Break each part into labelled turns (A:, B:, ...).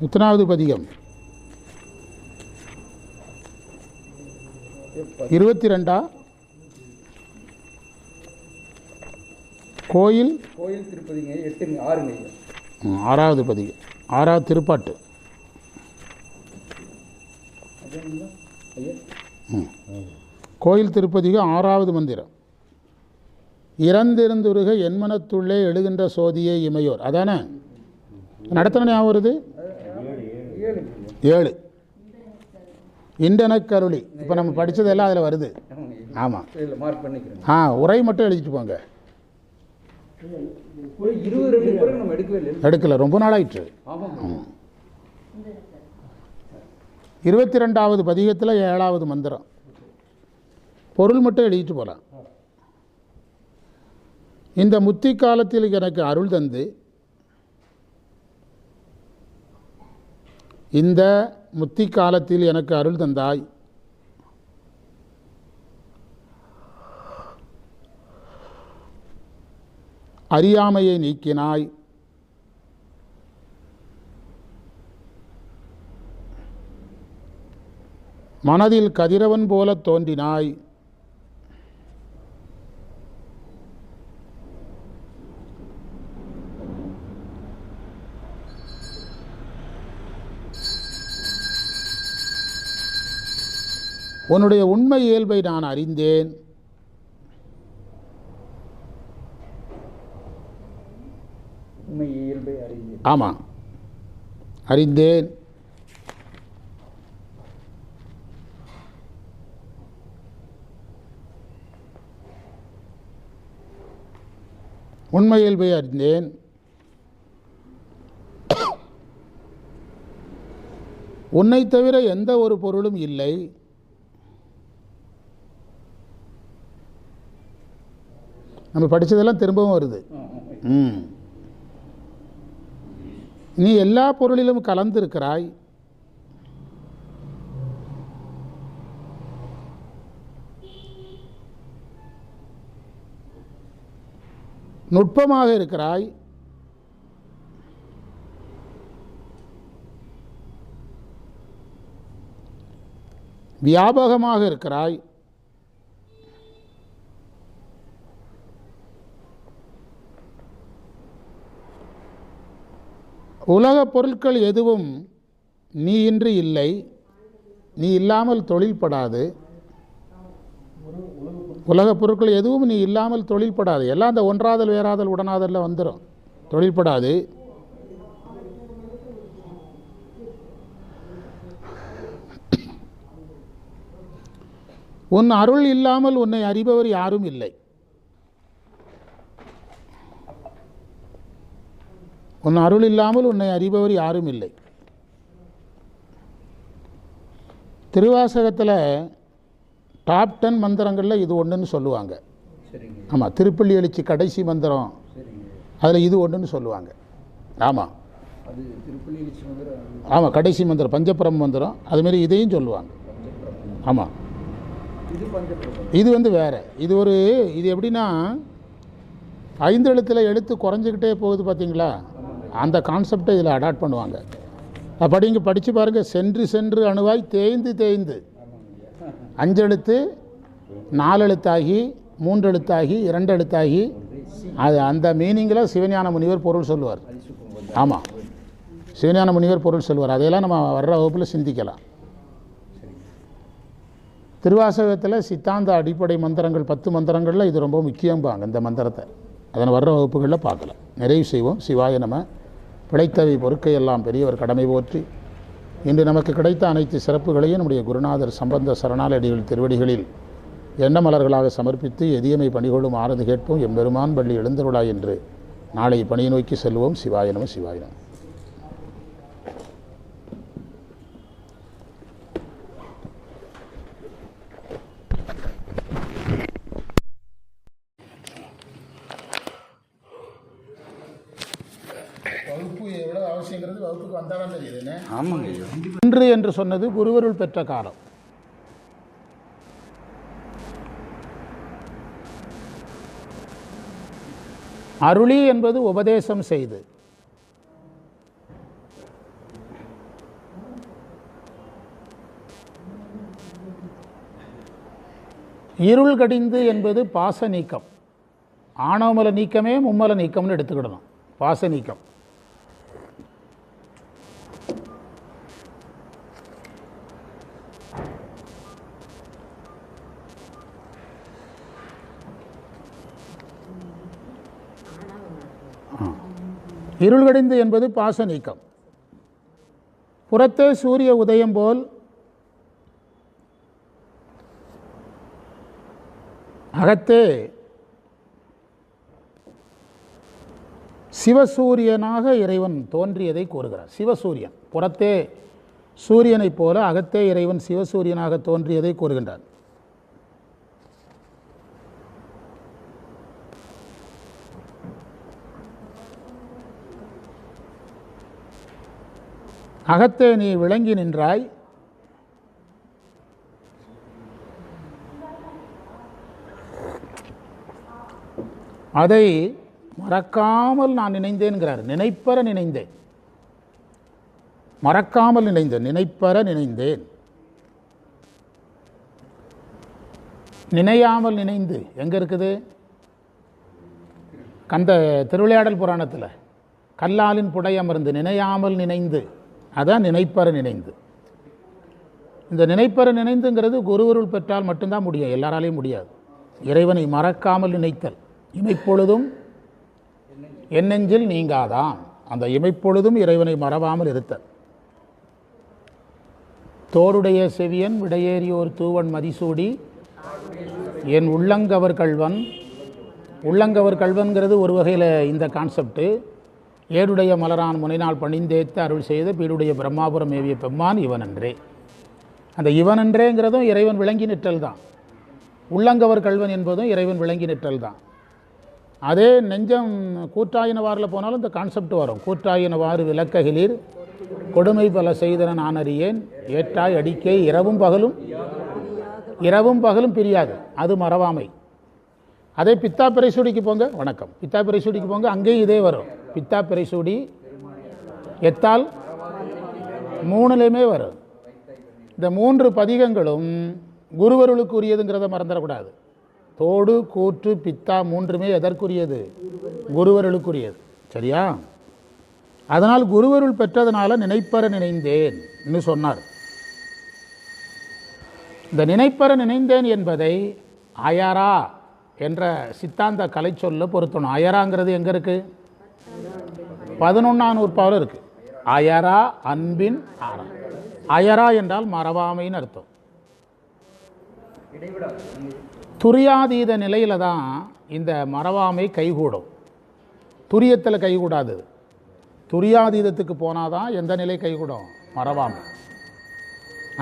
A: எத்தனாவது பதிகம். இருபத்தி ரெண்டா கோயில்?
B: கோயில் திருப்பதிங்க எட்டுங்க ஆறுங்க
A: ஆறாவது பதிகம். ஆறாவது திருப்பாட்டு. கோயில் திருப்பதிகம் ஆறாவது மந்திரம். இறந்திருந்துருக என்மனத்துள்ளே எழுகின்ற சோதியே இமையோர். அதானே? நடத்தின ஞாபகம் வருது? ஏழு. இண்டனக்கருளி இப்போ நம்ம படித்ததெல்லாம் அதில் வருது. ஆமாம்
B: மார்க்
A: ஆ உரை மட்டும் எழுதிட்டு போங்க.
B: எடுக்கல
A: எடுக்கலை ரொம்ப நாளாயிற்று. இருபத்தி ரெண்டாவது பதிகத்தில் ஏழாவது மந்திரம். பொருள் மட்டும் எழுதிட்டு போகலாம் இந்த முத்தி காலத்தில் எனக்கு அருள் தந்து இந்த முத்தி காலத்தில் எனக்கு அருள் தந்தாய். அறியாமையை நீக்கினாய். மனதில் கதிரவன் போலத் தோன்றினாய். உன்னுடைய உண்மை இயல்பை நான் அறிந்தேன். ஆமாம் அறிந்தேன். உண்மை இயல்பை அறிந்தேன். உன்னை தவிர எந்த ஒரு பொருளும் இல்லை. நம்ம படித்ததெல்லாம் திரும்பவும் வருது. ம். நீ எல்லா பொருளிலும் கலந்திருக்கிறாய். நுட்பமாக இருக்கிறாய். வியாபகமாக இருக்கிறாய். உலகப் பொருட்கள் எதுவும் நீ இன்றி இல்லை. நீ இல்லாமல் தொழில்படாது. உலகப் பொருட்கள் எதுவும் நீ இல்லாமல் தொழில்படாது. எல்லாம் அந்த ஒன்றாதல் வேறாதல் உடனாதலில் வந்துடும் தொழில்படாது. உன் அருள் இல்லாமல் உன்னை அறிபவர் யாரும் இல்லை. உன் அருள் இல்லாமல் உன்னை அறிபவர் யாரும் இல்லை. திருவாசகத்தில் டாப் டென் மந்திரங்களில் இது ஒன்றுன்னு சொல்லுவாங்க. ஆமாம் திருப்பள்ளி எழுச்சி கடைசி மந்திரம். அதில் இது ஒன்றுன்னு சொல்லுவாங்க. ஆமாம் ஆமாம் கடைசி மந்திரம் பஞ்சபுரம் மந்திரம். அதுமாரி இதையும் சொல்லுவாங்க. ஆமாம்
B: இது
A: வந்து வேறு. இது ஒரு இது எப்படின்னா ஐந்து எழுத்தில் எழுத்து குறைஞ்சிக்கிட்டே போகுது பார்த்தீங்களா அந்த கான்செப்டை இதில் அடாப்ட் பண்ணுவாங்க. அப்படி படிங்க படித்து பாருங்கள் சென்று சென்று அணுவாய் தேய்ந்து தேய்ந்து. அஞ்செழுத்து நாலெழுத்தாகி நாலு எழுத்தாகி மூன்று எழுத்தாகி இரண்டு எழுத்தாகி அது அந்த மீனிங்கில் சிவஞான முனிவர் பொருள் சொல்லுவார். ஆமாம் சிவஞான முனிவர் பொருள் சொல்லுவார். அதையெல்லாம் நம்ம வர்ற வகுப்பில் சிந்திக்கலாம். திருவாசகத்தில் சித்தாந்த அடிப்படை மந்திரங்கள் பத்து மந்திரங்களில் இது ரொம்ப முக்கியம்பாங்க இந்த மந்திரத்தை. அதனை வர்ற வகுப்புகளில் பார்க்கலாம். நிறைவு செய்வோம். சிவாய நம்ம பிழைத்தவை பொறுக்கையெல்லாம் பெரியவர் கடமை போற்றி இன்று நமக்கு கிடைத்த அனைத்து சிறப்புகளையும் நம்முடைய குருநாதர் சம்பந்த சரணாலடிகள் திருவடிகளில் எண்ணமலர்களாக சமர்ப்பித்து எதியமை பணிகொள்ளும் ஆரந்து கேட்போம். எம்பெருமான் பள்ளி எழுந்தருளாய் என்று நாளை பணியை நோக்கி செல்வோம். சிவாய சிவாயினம் விஷயங்கிறது வகுப்புக்கு
B: வந்தாலும் தெரியுதுன்னு
A: இன்று என்று சொன்னது குருவருள் பெற்ற காலம். அருளி என்பது உபதேசம் செய்து. இருள் கடிந்து என்பது பாச நீக்கம். ஆணவமல நீக்கமே மும்மல நீக்கம்னு எடுத்துக்கிடணும். பாச நீக்கம். இருள்கடிந்து என்பது பாச நீக்கம். புறத்தே சூரிய உதயம் போல் அகத்தே சிவசூரியனாக இறைவன் தோன்றியதை கூறுகிறார். சிவசூரியன் புறத்தே சூரியனைப் போல அகத்தே இறைவன் சிவசூரியனாக தோன்றியதை கூறுகின்றார். அகத்தே நீ விளங்கி நின்றாய். அதை மறக்காமல் நான் நினைந்தேன்கிறார். நினைப்பற நினைந்தேன். மறக்காமல் நினைந்தேன். நினைப்பற நினைந்தேன். நினையாமல் நினைந்து. எங்கே இருக்குது? கந்த திருவிளையாடல் புராணத்தில். கல்லாலின் புடையமர்ந்து நினையாமல் நினைந்து. அதான் நினைப்பற நினைந்து. இந்த நினைப்பற நினைந்துங்கிறது குருவருள் பெற்றால் மட்டும்தான் முடியும். எல்லாராலையும் முடியாது. இறைவனை மறக்காமல் நினைத்தல். இமைப்பொழுதும் என்னெஞ்சில் நீங்காதான் அந்த இமைப்பொழுதும் இறைவனை மறவாமல் இருத்தல். தோருடைய செவியன் விடையேறியோர் தூவன் மதிசூடி. என் உள்ளங்கவர் கள்வன் உள்ளங்கவர் கள்வன்கிறது ஒரு வகையில் இந்த கான்செப்ட்டு ஏடுடைய மலரான் முனைநாள் பணிந்தேத்த அருள் செய்த பீடுடைய பிரம்மாபுரம் ஏவிய பெம்மான் இவனன்றே. அந்த இவனன்றேங்கிறதும் இறைவன் விளங்கி நிற்றல் தான். உள்ளங்கவர் கள்வன் என்பதும் இறைவன் விளங்கி நிற்றல் தான். அதே நெஞ்சம் கூற்றாயினவாரில் போனாலும் இந்த கான்செப்ட் வரும். கூற்றாயினவாறு விளக்ககிலீர் கொடுமை பல செய்தன நான் அறியேன். ஏற்றாய் அடிக்கே இரவும் பகலும் இரவும் பகலும் பிரியாது. அது மறவாமை. அதே பித்தா பிரைசூடிக்கு போங்க. வணக்கம். பித்தா பிரைசூடிக்கு போங்க. அங்கேயும் இதே வரும். பித்தா பிரைசூடி எத்தால்? மூணுலேயுமே வரும். இந்த மூன்று பதிகங்களும் குருவருளுக்கு உரியதுங்கிறத மறந்துடக்கூடாது. தோடு கூற்று பித்தா மூன்றுமே எதற்குரியது? குருவருளுக்குரியது. சரியா? அதனால் குருவருள் பெற்றதனால நினைப்பற நினைந்தேன் என்று சொன்னார். இந்த நினைப்பற நினைந்தேன் என்பதை அயரா என்ற சித்தாந்த கலை சொல்ல பொருத்தணும். அயராங்கிறது எங்கே இருக்குது பதினொன்றாம் நூற்பாவில் இருக்குது அயரா அன்பின் ஆரா. அயரா என்றால் மறவாமைன்னு அர்த்தம். துரியாதீத நிலையில் தான் இந்த மறவாமை கைகூடும். துரியத்தில் கைகூடாது. துரியாதீதத்துக்கு போனால் தான் எந்த நிலை கைகூடும்? மறவாமை.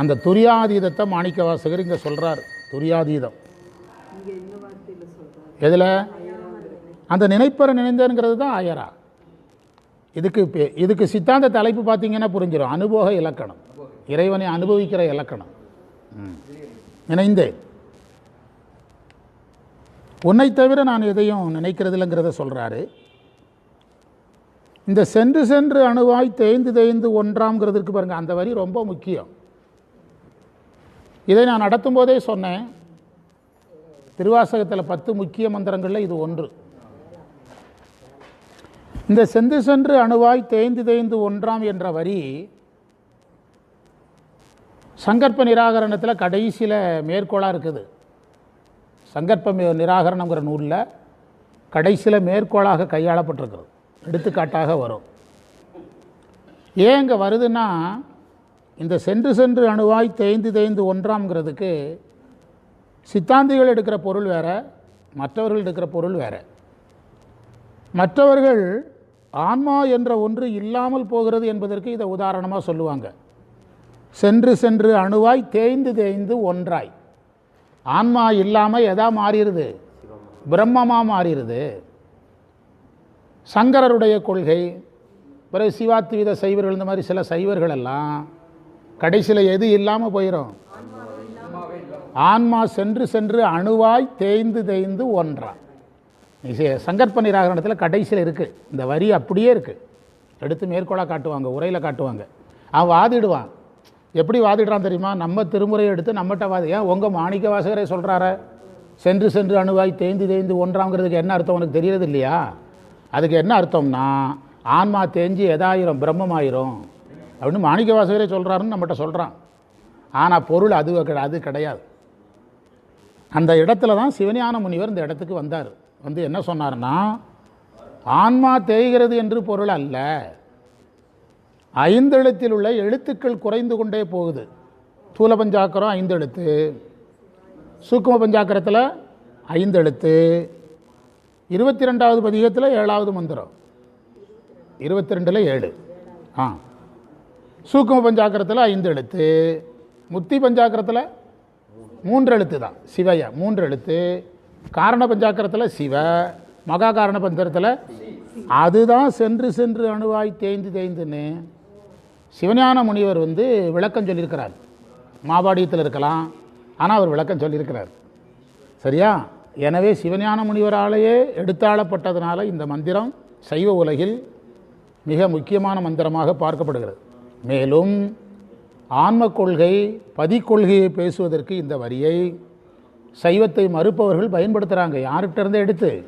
A: அந்த துரியாதீதத்தை மாணிக்க வாசகர் இங்கே சொல்கிறார் துரியாதீதம். எதில்? அந்த நினைப்பற நினைந்தேங்கிறது தான் ஆயரா. இதுக்கு பே- இதுக்கு சித்தாந்த தலைப்பு பார்த்தீங்கன்னா புரிஞ்சிடும் அனுபவ இலக்கணம். இறைவனை அனுபவிக்கிற இலக்கணம். ம். நினைந்தேன். உன்னை தவிர நான் எதையும் நினைக்கிறதில்லைங்கிறத சொல்கிறாரு இந்த சென்று சென்று அணுவாய் தேய்ந்து தேய்ந்து ஒன்றாம்ங்கிறதுக்கு பாருங்கள் அந்த வரி ரொம்ப முக்கியம். இதை நான் நடத்தும் போதே சொன்னேன். திருவாசகத்தில் பத்து முக்கிய மந்திரங்களில் இது ஒன்று. இந்த செந்து சென்று அணுவாய் தேய்ந்து தேய்ந்து ஒன்றாம் என்ற வரி சங்கற்ப நிராகரணத்தில் கடைசியில் மேற்கோளாக இருக்குது. சங்கற்ப நிராகரணங்கிற நூலில் கடைசியில் மேற்கோளாக கையாளப்பட்டிருக்கிறது. எடுத்துக்காட்டாக வரும். ஏன் இங்கே வருதுன்னா இந்த சென்று சென்று அணுவாய் தேய்ந்து தேய்ந்து ஒன்றாம்ங்கிறதுக்கு சித்தாந்திகள் எடுக்கிற பொருள் வேறு மற்றவர்கள் எடுக்கிற பொருள் வேறு. மற்றவர்கள் ஆன்மா என்ற ஒன்று இல்லாமல் போகிறது என்பதற்கு இதை உதாரணமாக சொல்லுவாங்க. சென்று சென்று அணுவாய் தேய்ந்து தேய்ந்து ஒன்றாய். ஆன்மா இல்லாமல் எதா மாறிடுது? பிரம்மமாக மாறிடுது. சங்கரருடைய கொள்கை பிறகு சிவாத்வீத சைவர்கள் இந்த மாதிரி சில சைவர்கள் எல்லாம் கடைசியில் எது இல்லாமல் போயிடும் ஆன்மா சென்று சென்று அணுவாய் தேய்ந்து தேய்ந்து ஒன்றான் சங்கற்ப நிராகரணத்தில் கடைசியில் இருக்குது இந்த வரி அப்படியே இருக்குது எடுத்து மேற்கோளாக காட்டுவாங்க உரையில் காட்டுவாங்க. அவன் வாதிடுவான். எப்படி வாதிடுறான் தெரியுமா? நம்ம திருமுறையை எடுத்து நம்மகிட்ட வாதி ஏன் உங்கள் மாணிக்க வாசகரே சொல்கிறார சென்று சென்று அணுவாய் தேய்ந்து தேய்ந்து ஒன்றாங்கிறதுக்கு என்ன அர்த்தம் உனக்கு தெரியறது இல்லையா? அதுக்கு என்ன அர்த்தம்னா ஆன்மா தேஞ்சு எதாயிரம் பிரம்மமாயிரும். அப்படின்னு மாணிக்க வாசகரே சொல்கிறாருன்னு நம்மகிட்ட சொல்கிறான் ஆனால் பொருள் அது அது கிடையாது. அந்த இடத்துல தான் சிவஞான முனிவர் இந்த இடத்துக்கு வந்தார். வந்து என்ன சொன்னார்னா ஆன்மா தேய்கிறது என்று பொருள் அல்ல. ஐந்தெழுத்தில் உள்ள எழுத்துக்கள் குறைந்து கொண்டே போகுது. தூல பஞ்சாக்கரம் ஐந்தெழுத்து சூக்கும பஞ்சாக்கரத்தில் ஐந்தெழுத்து இருபத்தி ரெண்டாவது பதிகத்தில் ஏழாவது மந்திரம். இருபத்தி ரெண்டில் ஏழு. ஆ. சூக்கும பஞ்சாக்கரத்தில் ஐந்து எழுத்து. முத்தி பஞ்சாக்கரத்தில் மூன்று எழுத்து தான் சிவைய மூன்று எழுத்து காரண பஞ்சாக்கரத்தில் சிவ மகா காரண பஞ்சரத்தில் அதுதான் சென்று சென்று அணுவாய் தேய்ந்து தேய்ந்துன்னு சிவஞான முனிவர் வந்து விளக்கம் சொல்லியிருக்கிறார். மாபாடியத்தில் இருக்கலாம் ஆனால் அவர் விளக்கம் சொல்லியிருக்கிறார். சரியா? எனவே சிவஞான முனிவராலேயே எடுத்தாளப்பட்டதுனால இந்த மந்திரம் சைவ உலகில் மிக முக்கியமான மந்திரமாக பார்க்கப்படுகிறது. மேலும் ஆன்ம கொள்கை பதிக்கொள்கையை பேசுவதற்கு இந்த வரியை சைவத்தை மறுப்பவர்கள் பயன்படுத்துகிறாங்க யார்கிட்ட இருந்தே எடுத்து?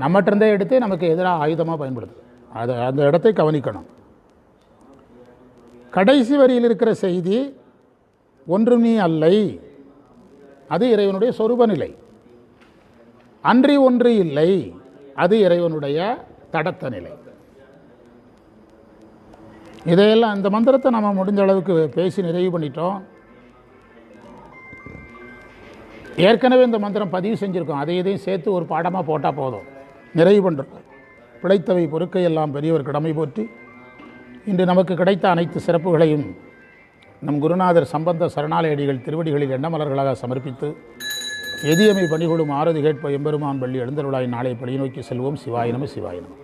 A: நம்மகிட்ட இருந்தே எடுத்து நமக்கு எதிராக ஆயுதமாக பயன்படுது. அது அந்த இடத்தை கவனிக்கணும். கடைசி வரியில் இருக்கிற செய்தி ஒன்று நீ அல்லை. அது இறைவனுடைய சொரூப நிலை அன்றி ஒன்று இல்லை. அது இறைவனுடைய தடத்த நிலை. இதையெல்லாம் இந்த மந்திரத்தை நம்ம முடிஞ்ச அளவுக்கு பேசி நிறைவு பண்ணிட்டோம். ஏற்கனவே இந்த மந்திரம் பதிவு செஞ்சுருக்கோம். அதை இதையும் சேர்த்து ஒரு பாடமாக போட்டால் போதும். நிறைவு பண்ணுறோம் பிழைத்தவை பொறுக்கை எல்லாம் பெரியவர் கடமை போற்றி இன்று நமக்கு கிடைத்த அனைத்து சிறப்புகளையும் நம் குருநாதர் சம்பந்த சரணாலயடிகள் திருவடிகளில் எண்ணமலர்களாக சமர்ப்பித்து எதியமை பணிகொடும் ஆறுதி கேட்ப எம்பெருமான் பள்ளி எழுந்தருளாய் நாளை பழி நோக்கி செல்வோம். சிவாயினம சிவாயினம்